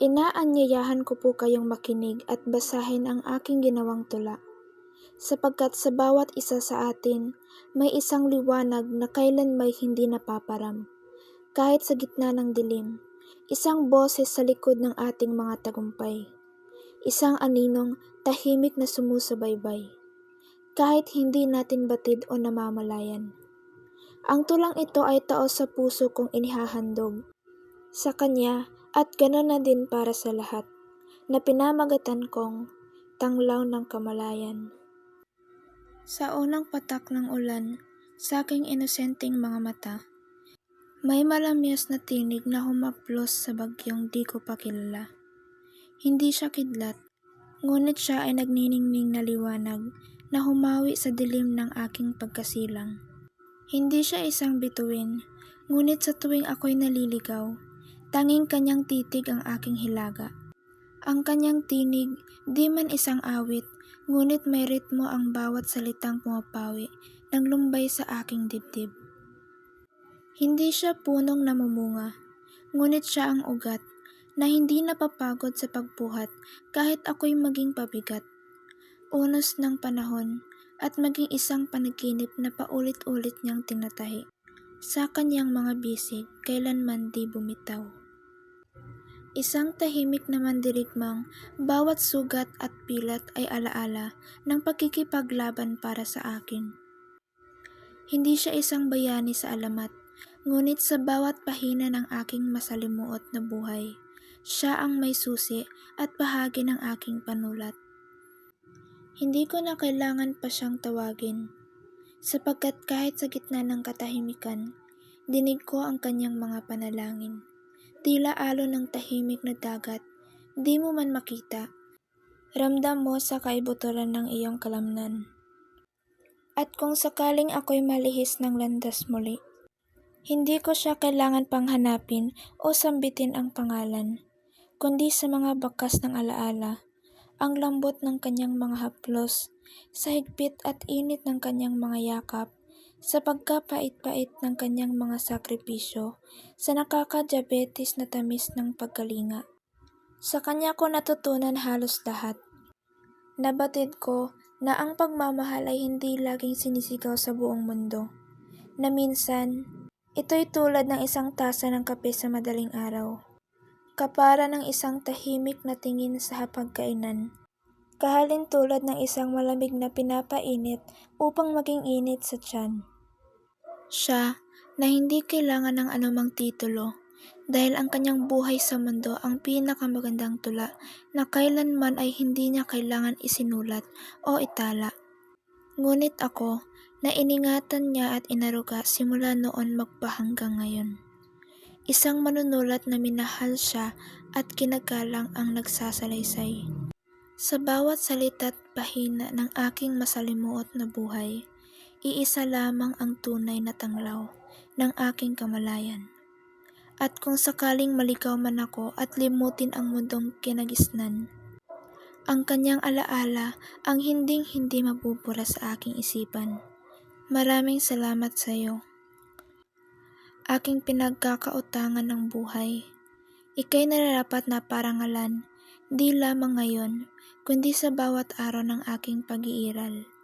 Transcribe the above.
Inaanyayahan ko po kayong makinig at basahin ang aking ginawang tula, sapagkat sa bawat isa sa atin may isang liwanag na kailan may hindi napaparam. Kahit sa gitna ng dilim, isang boses sa likod ng ating mga tagumpay. Isang aninong tahimik na sumusubaybay, kahit hindi natin batid o namamalayan. Ang tulang ito ay tao sa puso kong inihahandog sa Kanya at gano'n na din para sa lahat na pinamagatan kong tanglaw ng kamalayan. Sa unang patak ng ulan, sa aking inosenteng mga mata, may malamyas na tinig na humaplos sa bagyong di ko pa kilala. Hindi siya kidlat, ngunit siya ay nagniningning na liwanag na humawi sa dilim ng aking pagkasilang. Hindi siya isang bituin, ngunit sa tuwing ako'y naliligaw, tanging kanyang titig ang aking hilaga. Ang kanyang tinig, di man isang awit, ngunit may ritmo ang bawat salitang pumapawi ng lumbay sa aking dibdib. Hindi siya punong namumunga, ngunit siya ang ugat na hindi napapagod sa pagbuhat kahit ako'y maging pabigat. Unos ng panahon at maging isang panaginip na paulit-ulit niyang tinatahi. Sa kanyang mga bisig, kailanman di bumitaw. Isang tahimik na mandirigmang, bawat sugat at pilat ay alaala ng pagkikipaglaban para sa akin. Hindi siya isang bayani sa alamat, ngunit sa bawat pahina ng aking masalimuot na buhay, siya ang may susi at bahagi ng aking panulat. Hindi ko na kailangan pa siyang tawagin, sapagkat kahit sa gitna ng katahimikan, dinig ko ang kanyang mga panalangin. Tila alon ng tahimik na dagat, di mo man makita. Ramdam mo sa kaibuturan ng iyong kalamnan. At kung sakaling ako'y malihis ng landas muli, hindi ko siya kailangan pang hanapin o sambitin ang pangalan, kundi sa mga bakas ng alaala, ang lambot ng kanyang mga haplos, sa higpit at init ng kanyang mga yakap, sa pagkapait-pait ng kanyang mga sakripisyo, sa nakakadiabetes na tamis ng pagkalinga. Sa kanya ko natutunan halos lahat. Nabatid ko na ang pagmamahal ay hindi laging sinisigaw sa buong mundo. Na minsan, ito'y tulad ng isang tasa ng kape sa madaling araw. Kapara ng isang tahimik na tingin sa hapagkainan. Kahalin tulad ng isang malamig na pinapainit upang maging init sa tiyan. Siya na hindi kailangan ng anumang titulo dahil ang kanyang buhay sa mundo ang pinakamagandang tula na kailanman ay hindi niya kailangan isinulat o itala. Ngunit ako, na iningatan niya at inaruga simula noon magpahanggang ngayon. Isang manunulat na minahal siya at kinagalang ang nagsasalaysay. Sa bawat salita't pahina ng aking masalimuot na buhay, iisa lamang ang tunay na tanglaw ng aking kamalayan. At kung sakaling maligaw man ako at limutin ang mundong kinagisnan, ang kanyang alaala ang hinding hindi mabubura sa aking isipan. Maraming salamat sa iyo. Aking pinagkakautangan ng buhay. Ika'y nararapat na parangalan, di lamang ngayon, kundi sa bawat araw ng aking pag-iiral.